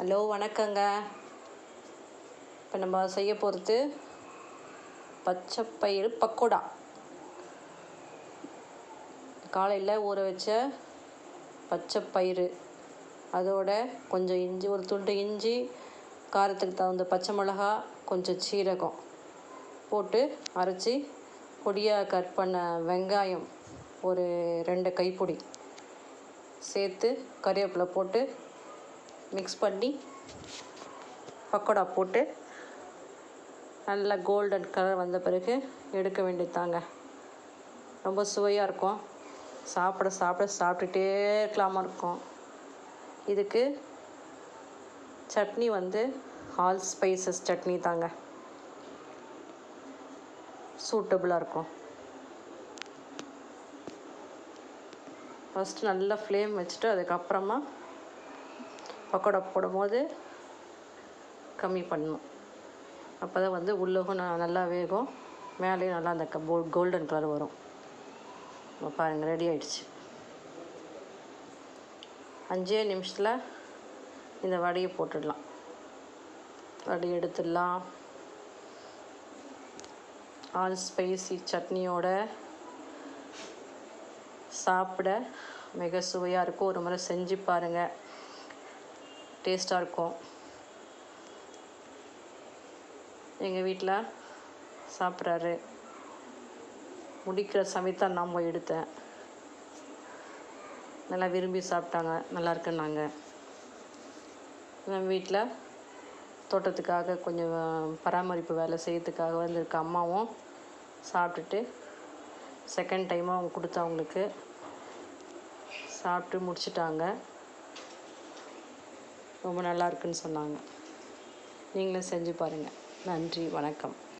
Hello வணக்கங்க. இப்போ நம்ம செய்ய போகிறது பச்சைப்பயிறு பக்கோடா. காலையில் ஊற வச்ச பச்சைப்பயிறு அதோட கொஞ்சம் இஞ்சி ஒரு துண்டு இஞ்சி காரத்துக்கு தகுந்த பச்சை மிளகா கொஞ்சம் சீரகம் போட்டு அரைச்சி பொடியாக கட் பண்ண வெங்காயம் ஒரு ரெண்டு கைப்பொடி சேர்த்து கறிவேப்பிலை போட்டு மிக்ஸ் பண்ணி பக்கோடா போட்டு நல்லா கோல்டன் கலர் வந்த பிறகு எடுக்க வேண்டியதாங்க ரொம்ப சுவையாக இருக்கும். சாப்பிட சாப்பிட சாப்பிட்டுட்டே இருக்கலாமா இருக்கும். இதுக்கு சட்னி வந்து ஆல் ஸ்பைசஸ் சட்னி தாங்க. சூட்டபுளாக இருக்கும். ஃபஸ்ட்டு நல்லா ஃப்ளேம் வச்சுட்டு அதுக்கப்புறமா பக்கோடா போடும்போது கம்மி பண்ணணும். அப்போ தான் வந்து உள்ளகும் நல்லா வேகும். மேலேயும் நல்லா அந்த கோல்டன் கலர் வரும். பாருங்கள் ரெடி ஆயிடுச்சு. அஞ்சே நிமிஷத்தில் இந்த வடையை போட்டுடலாம். வடையை எடுத்துடலாம். ஆல் ஸ்பைசி சட்னியோட சாப்பிட மிக சுவையாக இருக்கும். ஒரு முறை செஞ்சு பாருங்கள் டேஸ்ட்டாக இருக்கும். எங்கள் வீட்டில் சாப்பிட்றாரு. முடிக்கிற சமயத்தை நான் போய் எடுத்தேன். நல்லா விரும்பி சாப்பிட்டாங்க. நல்லா இருக்குன்னாங்க. நம்ம வீட்டில் தோட்டத்துக்காக கொஞ்சம் பராமரிப்பு வேலை செய்யறதுக்காக வந்திருக்க அம்மாவும் சாப்பிட்டுட்டு செகண்ட் டைமாக அவங்க கொடுத்தா அவங்களுக்கு சாப்பிட்டு முடிச்சிட்டாங்க. ரொம்ப நல்லா இருக்குன்னு சொன்னாங்க. நீங்களும் செஞ்சு பாருங்கள் நன்றி வணக்கம்.